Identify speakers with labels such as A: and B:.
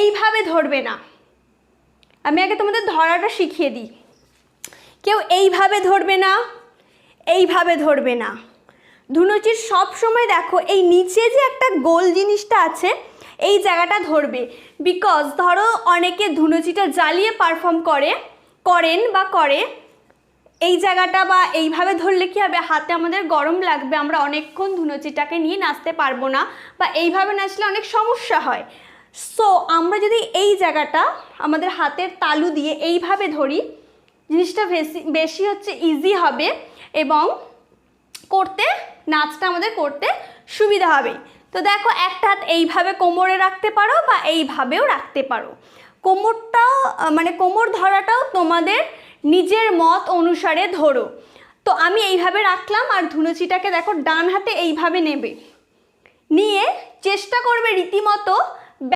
A: এইভাবে ধরবে না। আমি আগে তোমাদের ধরাটা শিখিয়ে দিই। কেউ এইভাবে ধরবে না, এইভাবে ধরবে না। ধুনুচির সব সময় দেখো এই নিচে যে একটা গোল জিনিসটা আছে, এই জায়গাটা ধরবে। বিকজ ধরো অনেকে ধুনুচিটা জ্বালিয়ে পারফর্ম করে, করেন বা করে, এই জায়গাটা বা এইভাবে ধরলে কি হবে? হাতে আমাদের গরম লাগবে, আমরা অনেকক্ষণ ধুনুচিটাকে নিয়ে নাচতে পারব না বা এইভাবে নাচলে অনেক সমস্যা হয়। সো আমরা যদি এই জায়গাটা আমাদের হাতের তালু দিয়ে এইভাবে ধরি, জিনিসটা বেশি বেশি হচ্ছে ইজি হবে এবং করতে, নাচটা আমাদের করতে সুবিধা হবে। তো দেখো, একটা হাত এইভাবে কোমরে রাখতে পারো বা এইভাবেও রাখতে পারো। কোমরটাও মানে কোমর ধরাটাও তোমাদের নিজের মত অনুসারে ধরো। তো আমি এইভাবে রাখলাম আর ধুনুচিটাকে দেখো, ডান হাতে এইভাবে নেবে। নিয়ে চেষ্টা করবে রীতিমতো